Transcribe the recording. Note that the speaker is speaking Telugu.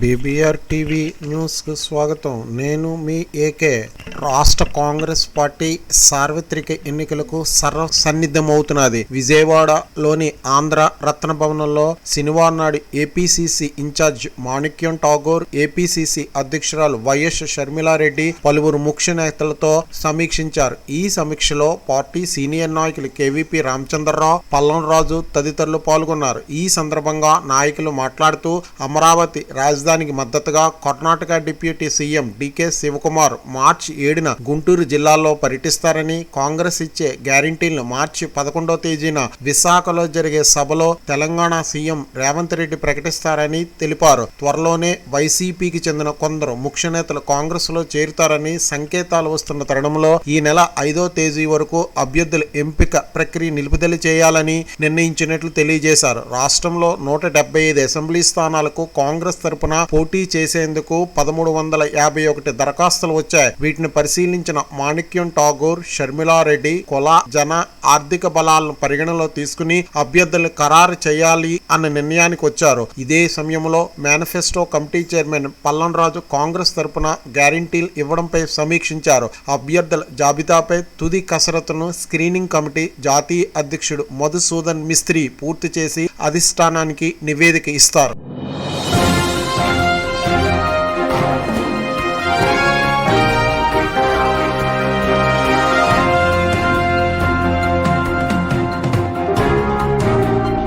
బీబీఆర్ టీవీ న్యూస్కు స్వాగతం. నేను మీ ఏకే. రాష్ట్ర కాంగ్రెస్ పార్టీ సార్వత్రిక ఎన్నికలకు సర్వ సన్నిద్ధమవుతున్నది విజయవాడలోని ఆంధ్ర రత్న భవనంలో శనివారం నాడు APCC in charge Manickam Tagore APCC అధ్యక్షురాలు వైఎస్ షర్మిలారెడ్డి పలువురు ముఖ్య నేతలతో సమీక్షించారు. ఈ సమీక్షలో పార్టీ సీనియర్ నాయకులు కేవీపీ రామచంద్రరావు పల్లంరాజు తదితరులు పాల్గొన్నారు. ఈ సందర్భంగా నాయకులు మాట్లాడుతూ అమరావతి రాజధాని రాజధానికి మద్దతుగా Karnataka deputy CM DK Shivakumar March ఏడున గుంటూరు జిల్లాలో పర్యటిస్తారని కాంగ్రెస్ ఇచ్చే గ్యారంటీలను మార్చి పదకొండో తేదీన విశాఖలో జరిగే సభలో తెలంగాణ సీఎం రేవంత్ రెడ్డి ప్రకటిస్తారని తెలిపారు. త్వరలోనే వైసీపీకి చెందిన కొందరు ముఖ్య నేతలు కాంగ్రెస్లో చేరుతారని సంకేతాలు వస్తున్న తరుణంలో ఈ నెల ఐదో తేదీ వరకు అభ్యర్థుల ఎంపిక ప్రక్రియ నిలుపుదల చేయాలని నిర్ణయించినట్లు తెలియజేశారు. రాష్ట్రంలో నూట డెబ్బై ఐదు అసెంబ్లీ స్థానాలకు కాంగ్రెస్ తరపున పోటీ చేసేందుకు పదమూడు వందల యాభై ఒకటి దరఖాస్తులు వచ్చాయి. వీటిని పరిశీలించిన మాణిక్యం ఠాగూర్ షర్మిలారెడ్డి కుల జన ఆర్థిక బలాలను పరిగణలో తీసుకుని అభ్యర్థులు ఖరారు చేయాలి అన్న నిర్ణయానికి వచ్చారు. ఇదే సమయంలో manifesto committee chairman Pallamraju Congress తరపున గ్యారంటీలు ఇవ్వడంపై సమీక్షించారు. అభ్యర్థుల జాబితాపై తుది కసరత్తును స్క్రీనింగ్ కమిటీ జాతీయ అధ్యక్షుడు మధుసూదన్ మిస్త్రీ పూర్తి చేసి అధిష్టానానికి నివేదిక ఇస్తారు.